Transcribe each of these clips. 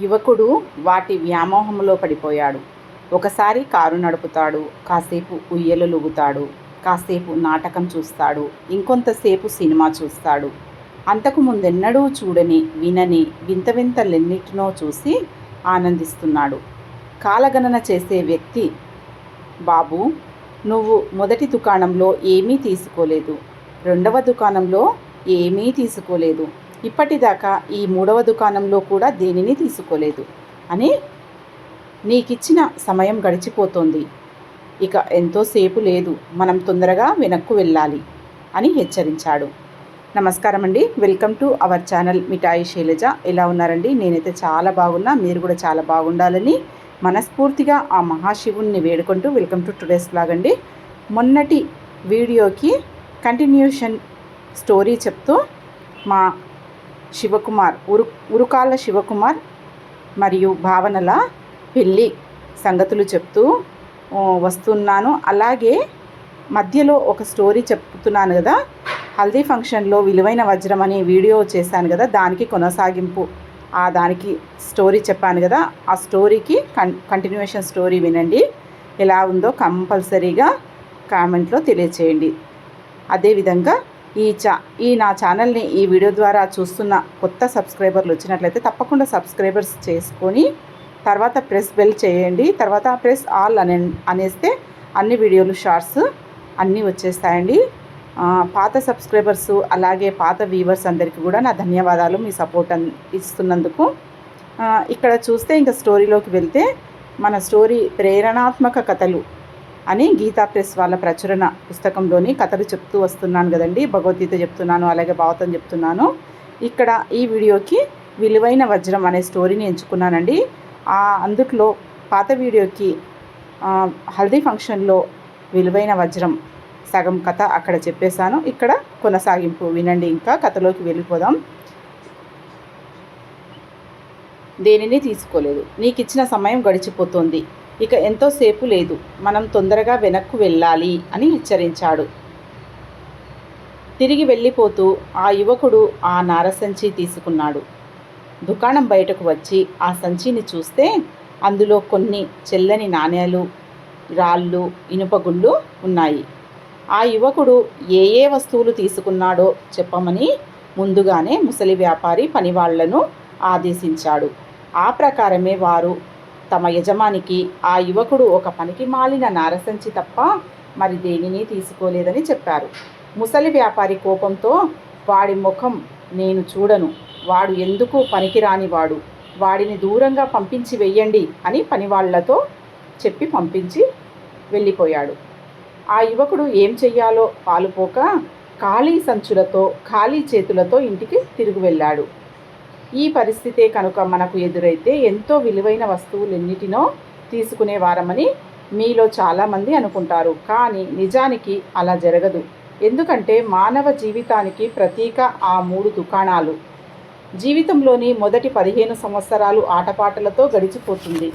యువకుడు వాటి వ్యామోహంలో పడిపోయాడు. ఒకసారి కారు నడుపుతాడు కాసేపు ఉయ్యలలుగుతాడు కాసేపు నాటకం చూస్తాడు ఇంకొంతసేపు సినిమా చూస్తాడు. అంతకు ముందెన్నడూ చూడని వినని వింత వింతలెన్నిటినో చూసి ఆనందిస్తున్నాడు. కాలగణన చేసే వ్యక్తి బాబు నువ్వు మొదటి దుకాణంలో ఏమీ తీసుకోలేదు. రెండవ దుకాణంలో ఏమీ తీసుకోలేదు. ఇప్పటిదాకా ఈ మూడవ దుకాణంలో కూడా దేనిని తీసుకోలేదు. అని నీకిచ్చిన సమయం గడిచిపోతోంది. ఇక ఎంతోసేపు లేదు. మనం తొందరగా వెనక్కు వెళ్ళాలి అని హెచ్చరించాడు. నమస్కారం అండి welcome to our channel Mithai Shailaja. ఎలా ఉన్నారండి? నేనైతే చాలా బాగున్నా. మీరు కూడా చాలా బాగుండాలని మనస్ఫూర్తిగా ఆ మహాశివుణ్ణి వేడుకుంటూ వెల్కమ్ టు టుడేస్ బ్లాగ్ అండి. మొన్నటి వీడియోకి కంటిన్యూషన్ స్టోరీ చెప్తూ మా శివకుమార్ ఉరు ఉరుకాల శివకుమార్ మరియు భావనల పెళ్ళి సంగతులు చెప్తూ వస్తున్నాను. అలాగే మధ్యలో ఒక స్టోరీ చెప్తున్నాను కదా హల్దీ ఫంక్షన్లో విలువైన వజ్రం అనే వీడియో చేశాను కదా దానికి కొనసాగింపు. ఆ దానికి స్టోరీ చెప్పాను కదా ఆ స్టోరీకి కన్ కంటిన్యూషన్ స్టోరీ వినండి. ఎలా ఉందో కంపల్సరీగా కామెంట్లో తెలియచేయండి. అదేవిధంగా ఈ చా ఈ నా ఛానల్ని ఈ వీడియో ద్వారా చూస్తున్న కొత్త సబ్స్క్రైబర్లు వచ్చినట్లయితే తప్పకుండా సబ్స్క్రైబర్స్ చేసుకొని తర్వాత ప్రెస్ బెల్ చేయండి. తర్వాత ప్రెస్ ఆల్ అనే అనేస్తే అన్ని వీడియోలు షార్ట్స్ అన్నీ వచ్చేస్తాయండి. పాత సబ్స్క్రైబర్స్ అలాగే పాత వ్యూవర్స్ అందరికీ కూడా నా ధన్యవాదాలు మీ సపోర్ట్ ఇస్తున్నందుకు. ఇక్కడ చూస్తే ఇంకా స్టోరీలోకి వెళ్తే మన స్టోరీ ప్రేరణాత్మక కథలు అని గీతా ప్రెస్ వాళ్ళ ప్రచురణ పుస్తకంలోని కథలు చెప్తూ వస్తున్నాను కదండి. భగవద్గీత చెప్తున్నాను అలాగే భావతం చెప్తున్నాను. ఇక్కడ ఈ వీడియోకి విలువైన వజ్రం అనే స్టోరీని ఎంచుకున్నానండి. ఆ అందుట్లో పాత వీడియోకి హల్దీ ఫంక్షన్లో విలువైన వజ్రం సగం కథ అక్కడ చెప్పేశాను. ఇక్కడ కొనసాగింపు వినండి ఇంకా కథలోకి వెళ్ళిపోదాం. దేనిని తీసుకోలేదు. నీకు ఇచ్చిన సమయం గడిచిపోతుంది. ఇక ఎంతోసేపు లేదు. మనం తొందరగా వెనక్కు వెళ్ళాలి అని హెచ్చరించాడు. తిరిగి వెళ్ళిపోతూ ఆ యువకుడు ఆ నారసంచి తీసుకున్నాడు. దుకాణం బయటకు వచ్చి ఆ సంచిని చూస్తే అందులో కొన్ని చెల్లని నాణేలు రాళ్ళు ఇనుపగుళ్ళు ఉన్నాయి. ఆ యువకుడు ఏ ఏ వస్తువులు తీసుకున్నాడో చెప్పమని ముందుగానే ముసలి వ్యాపారి పనివాళ్ళను ఆదేశించాడు. ఆ ప్రకారమే వారు తమ యజమానికి ఆ యువకుడు ఒక పనికి మాలిన నారసంచి తప్ప మరి దేనిని తీసుకోలేదని చెప్పారు. ముసలి వ్యాపారి కోపంతో వాడి ముఖం నేను చూడను. వాడు ఎందుకు పనికిరానివాడు వాడిని దూరంగా పంపించి వెయ్యండి అని పనివాళ్ళతో చెప్పి పంపించి వెళ్ళిపోయాడు. ఆ యువకుడు ఏం చెయ్యాలో పాలుపోక ఖాళీ సంచులతో ఖాళీ చేతులతో ఇంటికి తిరిగి వెళ్ళాడు. ఈ పరిస్థితే కనుక మనకు ఎదురైతే ఎంతో విలువైన వస్తువులెన్నిటినో తీసుకునేవారమని మీలో చాలామంది అనుకుంటారు. కానీ నిజానికి అలా జరగదు. ఎందుకంటే మానవ జీవితానికి ప్రతీక ఆ మూడు దుకాణాలు. జీవితంలోని మొదటి పదిహేను సంవత్సరాలు ఆటపాటలతో గడిచిపోతుంది.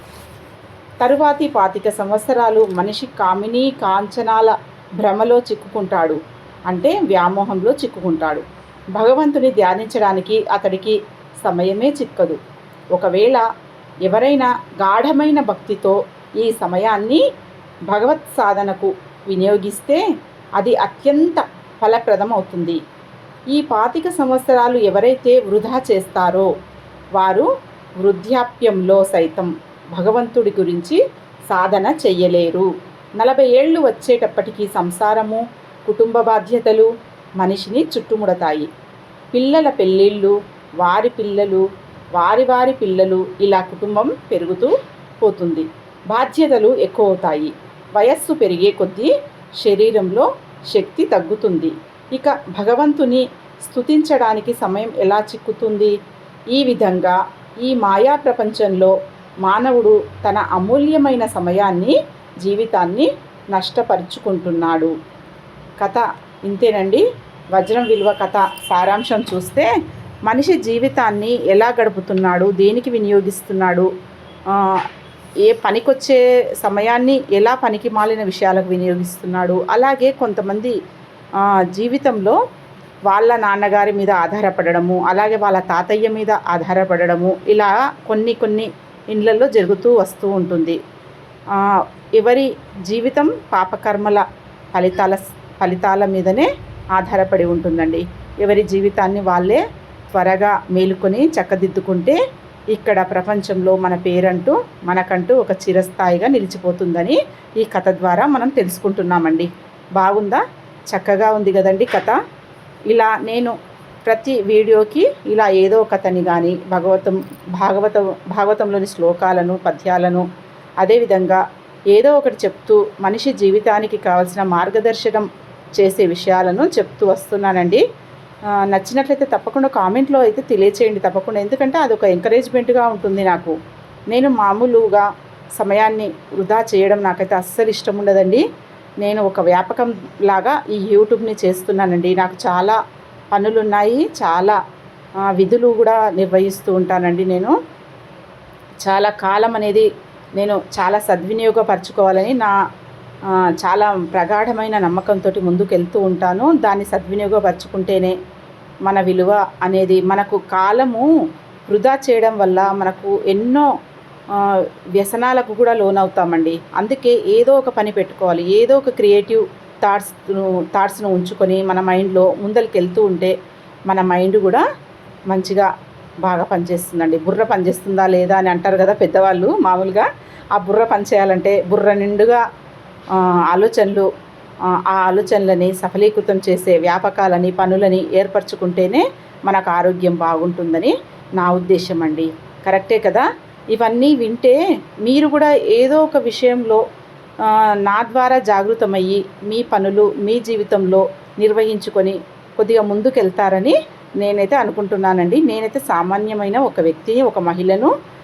తరువాతి పాతిక సంవత్సరాలు మనిషి కామినీ కాంచనాల భ్రమలో చిక్కుకుంటాడు. అంటే వ్యామోహంలో చిక్కుకుంటాడు. భగవంతుని ధ్యానించడానికి అతడికి సమయమే చిక్కదు. ఒకవేళ ఎవరైనా గాఢమైన భక్తితో ఈ సమయాన్ని భగవత్ సాధనకు వినియోగిస్తే అది అత్యంత ఫలప్రదమవుతుంది. ఈ పాతిక సంవత్సరాలు ఎవరైతే వృధా చేస్తారో వారు వృద్ధాప్యంలో సైతం భగవంతుడి గురించి సాధన చెయ్యలేరు. నలభై ఏళ్ళు వచ్చేటప్పటికీ సంసారము కుటుంబ బాధ్యతలు మనిషిని చుట్టుముడతాయి. పిల్లల పెళ్ళిళ్ళు వారి పిల్లలు వారి వారి పిల్లలు ఇలా కుటుంబం పెరుగుతూ పోతుంది. బాధ్యతలు ఎక్కువ అవుతాయి వయస్సు పెరిగే కొద్దీ శరీరంలో శక్తి తగ్గుతుంది. ఇక భగవంతుని స్థుతించడానికి సమయం ఎలా చిక్కుతుంది? ఈ విధంగా ఈ మాయా ప్రపంచంలో మానవుడు తన అమూల్యమైన సమయాన్ని జీవితాన్ని నష్టపరుచుకుంటున్నాడు. కథ ఇంతేనండి. వజ్రం విలువ కథ. సారాంశం చూస్తే మనిషి జీవితాన్ని ఎలా గడుపుతున్నాడు దేనికి వినియోగిస్తున్నాడు ఏ పనికొచ్చే సమయాన్ని ఎలా పనికి మాలిన విషయాలకు వినియోగిస్తున్నాడు అలాగే కొంతమంది జీవితంలో వాళ్ళ నాన్నగారి మీద ఆధారపడము అలాగే వాళ్ళ తాతయ్య మీద ఆధారపడము ఇలా కొన్ని కొన్ని ఇండ్లలో జరుగుతూ వస్తూ ఉంటుంది. ఎవరి జీవితం పాపకర్మల ఫలితాల ఫలితాల మీదనే ఆధారపడి ఉంటుందండి. ఎవరి జీవితాన్ని వాళ్ళే త్వరగా మేలుకొని చక్కదిద్దుకుంటే ఇక్కడ ప్రపంచంలో మన పేరంటూ మనకంటూ ఒక చిరస్థాయిగా నిలిచిపోతుందని ఈ కథ ద్వారా మనం తెలుసుకుంటున్నామండి. బాగుందా? చక్కగా ఉంది కదండి కథ. ఇలా నేను ప్రతి వీడియోకి ఇలా ఏదో కథని కానీ భగవతం భాగవతం భాగవతంలోని శ్లోకాలను పద్యాలను అదేవిధంగా ఏదో ఒకటి చెప్తూ మనిషి జీవితానికి కావలసిన మార్గదర్శనం చేసే విషయాలను చెప్తూ వస్తున్నానండి. నచ్చినట్లయితే తప్పకుండా కామెంట్లో అయితే తెలియచేయండి తప్పకుండా. ఎందుకంటే అదొక ఎంకరేజ్మెంట్గా ఉంటుంది నాకు. నేను మామూలుగా సమయాన్ని వృధా చేయడం నాకైతే అస్సలు ఇష్టం ఉండదండి. నేను ఒక వ్యాపకం లాగా ఈ యూట్యూబ్ని చేస్తున్నానండి. నాకు చాలా పనులు ఉన్నాయి చాలా విధులు కూడా నిర్వహిస్తూ ఉంటానండి నేను. చాలా కాలం అనేది నేను చాలా సద్వినియోగపరచుకోవాలని నా చాలా ప్రగాఢమైన నమ్మకంతో ముందుకు వెళ్తూ ఉంటాను. దాన్ని సద్వినియోగపరచుకుంటేనే మన విలువ అనేది మనకు కాలము వృధా చేయడం వల్ల మనకు ఎన్నో వ్యసనాలకు కూడా లోనవుతామండి. అందుకే ఏదో ఒక పని పెట్టుకోవాలి. ఏదో ఒక క్రియేటివ్ థాట్స్ను థాట్స్ను ఉంచుకొని మన మైండ్లో ముందరికి వెళ్తూ ఉంటే మన మైండ్ కూడా మంచిగా బాగా పనిచేస్తుందండి. బుర్ర పనిచేస్తుందా లేదా అని అంటారు కదా పెద్దవాళ్ళు మామూలుగా. ఆ బుర్ర పనిచేయాలంటే బుర్ర నిండుగా ఆలోచనలు ఆ ఆలోచనలని సఫలీకృతం చేసే వ్యాపకాలని పనులని ఏర్పరచుకుంటేనే మనకు ఆరోగ్యం బాగుంటుందని నా ఉద్దేశం అండి. కరెక్టే కదా? ఇవన్నీ వింటే మీరు కూడా ఏదో ఒక విషయంలో నా ద్వారా జాగృతమయ్యి మీ పనులు మీ జీవితంలో నిర్వహించుకొని కొద్దిగా ముందుకెళ్తారని నేనైతే అనుకుంటున్నానండి. నేనైతే సామాన్యమైన ఒక వ్యక్తిని ఒక మహిళను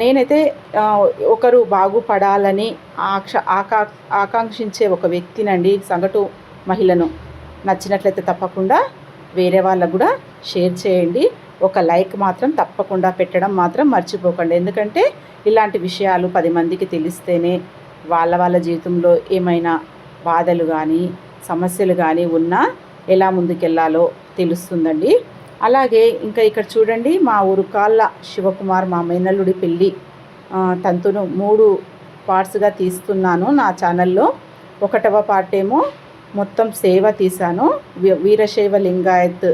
నేనైతే ఒకరు బాగుపడాలని ఆక్ష ఆకా ఆకాంక్షించే ఒక వ్యక్తినండి సగటు మహిళను. నచ్చినట్లయితే తప్పకుండా వేరే వాళ్ళకు కూడా షేర్ చేయండి. ఒక లైక్ మాత్రం తప్పకుండా పెట్టడం మాత్రం మర్చిపోకండి. ఎందుకంటే ఇలాంటి విషయాలు పది మందికి తెలిస్తేనే వాళ్ళ వాళ్ళ జీవితంలో ఏమైనా బాధలు కానీ సమస్యలు కానీ ఉన్నా ఎలా ముందుకెళ్ళాలో తెలుస్తుందండి. అలాగే ఇంకా ఇక్కడ చూడండి మా ఊరుకాళ్ళ శివకుమార్ మా మేనల్లుడి పెళ్ళి. తంతును మూడు పార్ట్స్గా తీస్తున్నాను నా ఛానల్లో ఒకటవ పార్ట్ ఏమో మొత్తం సేవ తీశాను. వీరశైవ లింగాయత్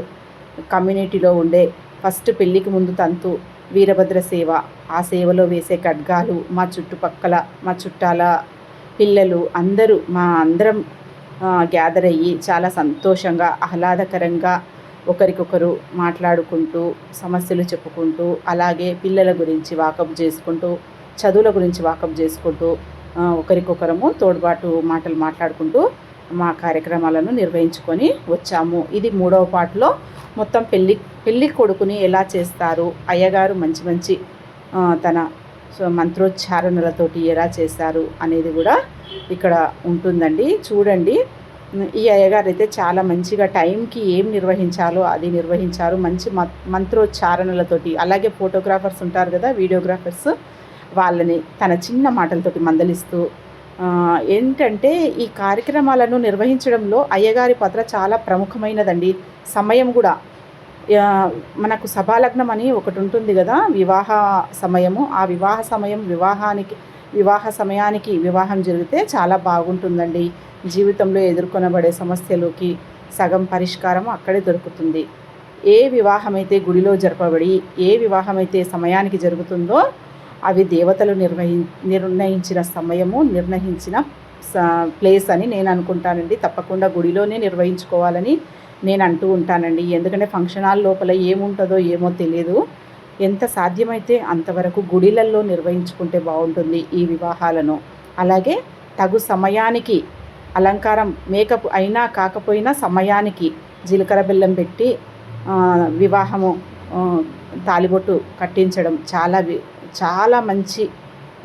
కమ్యూనిటీలో ఉండే ఫస్ట్ పెళ్ళికి ముందు తంతు వీరభద్ర సేవ. ఆ సేవలో వేసే ఖడ్గాలు మా చుట్టుపక్కల మా చుట్టాల పిల్లలు అందరూ మా అందరం గ్యాదర్ అయ్యి చాలా సంతోషంగా ఆహ్లాదకరంగా ఒకరికొకరు మాట్లాడుకుంటూ సమస్యలు చెప్పుకుంటూ అలాగే పిల్లల గురించి వాకప్ చేసుకుంటూ చదువుల గురించి వాకప్ చేసుకుంటూ ఒకరికొకరము తోడ్పాటు మాటలు మాట్లాడుకుంటూ మా కార్యక్రమాలను నిర్వహించుకొని వచ్చాము. ఇది మూడవ పాటలో మొత్తం పెళ్ళి పెళ్ళి కొడుకుని ఎలా చేస్తారు అయ్యగారు మంచి మంచి తన మంత్రోచ్చారణలతోటి ఎలా చేశారు అనేది కూడా ఇక్కడ ఉంటుందండి. చూడండి. ఈ అయ్యగారు అయితే చాలా మంచిగా టైంకి ఏం నిర్వహించాలో అది నిర్వహించారు. మంచి మ- మంత్రోచ్చారణలతోటి అలాగే ఫోటోగ్రాఫర్స్ ఉంటారు కదా వీడియోగ్రాఫర్స్ వాళ్ళని తన చిన్న మాటలతోటి మందలిస్తూ ఏంటంటే ఈ కార్యక్రమాలను నిర్వహించడంలో అయ్యగారి పాత్ర చాలా ప్రముఖమైనదండి. సమయం కూడా మనకు సభాలగ్నం అని ఒకటి ఉంటుంది కదా వివాహ సమయము. ఆ వివాహ సమయం వివాహానికి వివాహ సమయానికి వివాహం జరిగితే చాలా బాగుంటుందండి. జీవితంలో ఎదుర్కొనబడే సమస్యలకి సగం పరిష్కారం అక్కడే దొరుకుతుంది. ఏ వివాహమైతే గుడిలో జరపబడి ఏ వివాహమైతే సమయానికి జరుగుతుందో అవి దేవతలు నిర్వహి నిర్ణయించిన సమయము నిర్ణయించిన స- ప్లేస్ అని నేను అనుకుంటానండి. తప్పకుండా గుడిలోనే నిర్వహించుకోవాలని నేను అంటూ ఉంటానండి. ఎందుకంటే ఫంక్షన్ హాల్ లోపల ఏముంటుందో ఏమో తెలియదు ఎంత సాధ్యమైతే అంతవరకు గుడిలల్లో నిర్వహించుకుంటే బాగుంటుంది ఈ వివాహాలను. అలాగే తగు సమయానికి అలంకారం మేకప్ అయినా కాకపోయినా సమయానికి జీలకర్ర బెల్లం పెట్టి వివాహము తాలిబొట్టు కట్టించడం చాలా వి- చాలా మంచి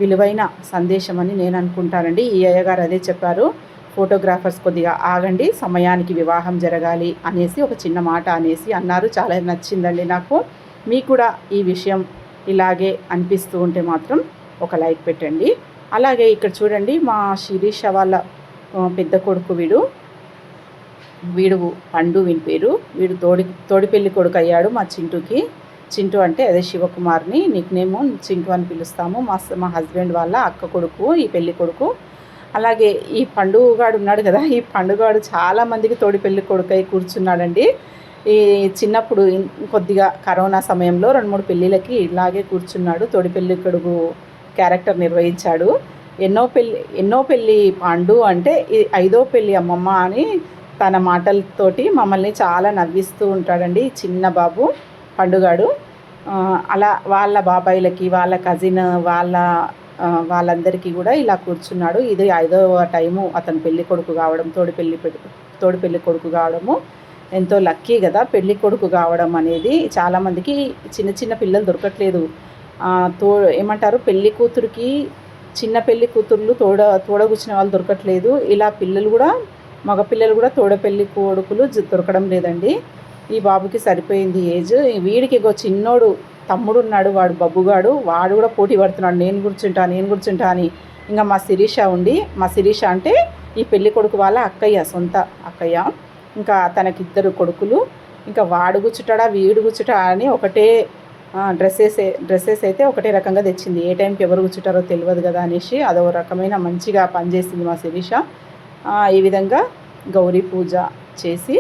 విలువైన సందేశం అని నేను అనుకుంటానండి. ఈ అయ్యగారు అదే చెప్పారు. ఫోటోగ్రాఫర్స్ కొద్దిగా ఆగండి సమయానికి వివాహం జరగాలి అనేసి ఒక చిన్న మాట అనేసి అన్నారు. చాలా నచ్చిందండి నాకు. మీకు కూడా ఈ విషయం ఇలాగే అనిపిస్తూ ఉంటే మాత్రం ఒక లైక్ పెట్టండి. అలాగే ఇక్కడ చూడండి మా శిరీష వాళ్ళ పెద్ద కొడుకు వీడు. వీడు పండు వీని పేరు. వీడు తోడి తోడి పెళ్ళి కొడుకు అయ్యాడు మా చింటూకి. చింటూ అంటే అదే శివకుమార్ని నిక్ నేము చింటూ అని పిలుస్తాము. మా మా హస్బెండ్ వాళ్ళ అక్క కొడుకు ఈ పెళ్ళి కొడుకు. అలాగే ఈ పండుగాడు ఉన్నాడు కదా ఈ పండుగాడు చాలామందికి తోడి పెళ్ళి కొడుకై కూర్చున్నాడండి. ఈ చిన్నప్పుడు కొద్దిగా కరోనా సమయంలో రెండు మూడు పెళ్ళిళ్ళకి ఇలాగే కూర్చున్నాడు. తొడి పెళ్ళి కొడుకు క్యారెక్టర్ నిర్వహించాడు. ఎన్నో పెళ్ళి ఎన్నో పెళ్ళి పాండు అంటే ఐదో పెళ్ళి అమ్మమ్మ అని తన మాటలతోటి మమ్మల్ని చాలా నవ్విస్తూ ఉంటాడండి చిన్న బాబు పండుగాడు. అలా వాళ్ళ బాబాయిలకి వాళ్ళ కజిన్ వాళ్ళ వాళ్ళందరికీ కూడా ఇలా కూర్చున్నాడు. ఇది ఐదవ టైము అతను పెళ్ళి కొడుకు కావడం తోడి పెళ్ళి తోడి పెళ్ళి కొడుకు కావడము. ఎంతో లక్కీ కదా పెళ్ళి కొడుకు కావడం అనేది. చాలామందికి చిన్న చిన్న పిల్లలు దొరకట్లేదు. తో ఏమంటారు? పెళ్ళి కూతురికి చిన్న పెళ్ళి కూతుర్లు తోడ తోడగుచ్చిన వాళ్ళు దొరకట్లేదు. ఇలా పిల్లలు కూడా మగపిల్లలు కూడా తోడ పెళ్ళి కొడుకులు దొరకడం లేదండి. ఈ బాబుకి సరిపోయింది ఏజ్. వీడికి ఇగో చిన్నోడు తమ్ముడు ఉన్నాడు వాడు బబ్బుగాడు వాడు కూడా పోటీ పడుతున్నాడు. నేను కూర్చుంటా నేను కూర్చుంటా అని. ఇంకా మా శిరీష ఉండి మా శిరీష అంటే ఈ పెళ్ళి కొడుకు వాళ్ళ అక్కయ్య సొంత అక్కయ్య. ఇంకా తనకిద్దరు కొడుకులు. ఇంకా వాడు గుచ్చుటడా వీడు కూర్చుంటా అని ఒకటే డ్రెస్సెస్ డ్రెస్సెస్ అయితే ఒకటే రకంగా తెచ్చింది. ఏ టైంకి ఎవరు కూర్చుంటారో తెలియదు కదా అనేసి అదో రకమైన మంచిగా పనిచేసింది మా శిరీష. ఈ విధంగా గౌరీ పూజ చేసి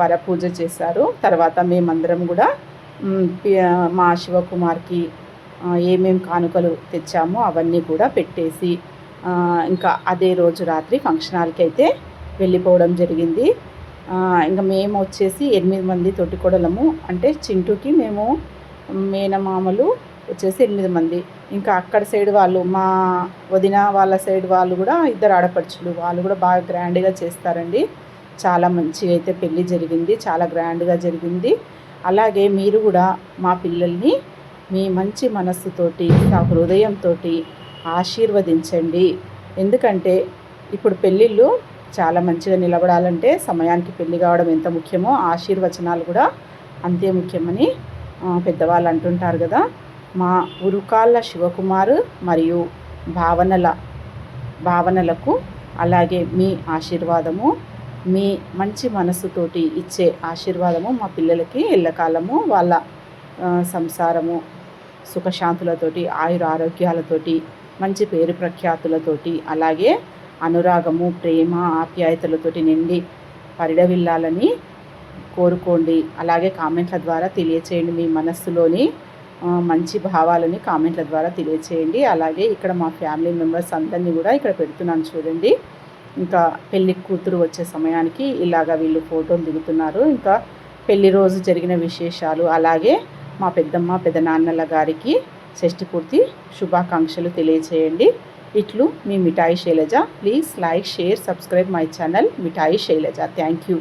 వర పూజ చేశారు. తర్వాత మేమందరం కూడా మా శివకుమార్కి ఏమేం కానుకలు తెచ్చామో అవన్నీ కూడా పెట్టేసి ఇంకా అదే రోజు రాత్రి ఫంక్షన్ హాల్కి అయితే వెళ్ళిపోవడం జరిగింది. ఇంకా మేము వచ్చేసి ఎనిమిది మంది తొట్టికొడలము. అంటే చింటూకి మేము మేనమామలు వచ్చేసి ఎనిమిది మంది. ఇంకా అక్కడ సైడ్ వాళ్ళు మా వదిన వాళ్ళ సైడ్ వాళ్ళు కూడా ఇద్దరు ఆడపడుచులు. వాళ్ళు కూడా బాగా గ్రాండ్గా చేస్తారండి. చాలా మంచిగా అయితే పెళ్ళి జరిగింది. చాలా గ్రాండ్గా జరిగింది. అలాగే మీరు కూడా మా పిల్లల్ని మీ మంచి మనస్సుతోటి నా హృదయంతో ఆశీర్వదించండి. ఎందుకంటే ఇప్పుడు పెళ్ళిళ్ళు చాలా మంచిగా నిలబడాలంటే సమయానికి పెళ్ళి కావడం ఎంత ముఖ్యమో ఆశీర్వచనాలు కూడా అంతే ముఖ్యమని పెద్దవాళ్ళు అంటుంటారు కదా. మా ఉరుకాళ్ళ శివకుమార్ మరియు భావనల భావనలకు అలాగే మీ ఆశీర్వాదము మీ మంచి మనసుతోటి ఇచ్చే ఆశీర్వాదము మా పిల్లలకి ఎల్లకాలము వాళ్ళ సంసారము సుఖశాంతులతోటి ఆయుర ఆరోగ్యాలతోటి మంచి పేరు ప్రఖ్యాతులతోటి అలాగే అనురాగము ప్రేమ ఆప్యాయతలతోటి నిండి పరిడవిల్లాలని కోరుకోండి. అలాగే కామెంట్ల ద్వారా తెలియచేయండి మీ మనస్సులోని మంచి భావాలని కామెంట్ల ద్వారా తెలియచేయండి. అలాగే ఇక్కడ మా ఫ్యామిలీ మెంబర్స్ అందరినీ కూడా ఇక్కడ పెడుతున్నాను చూడండి. ఇంకా పెళ్ళి కూతురు వచ్చే సమయానికి ఇలాగ వీళ్ళు ఫోటోలు దిగుతున్నారు. ఇంకా పెళ్ళి రోజు జరిగిన విశేషాలు అలాగే మా పెద్దమ్మ పెదనాన్నల గారికి షష్టిపూర్తి శుభాకాంక్షలు తెలియచేయండి. ఇట్లు మీ Mithai Shailaja. Please like share subscribe my channel Mithai Shailaja. Thank you.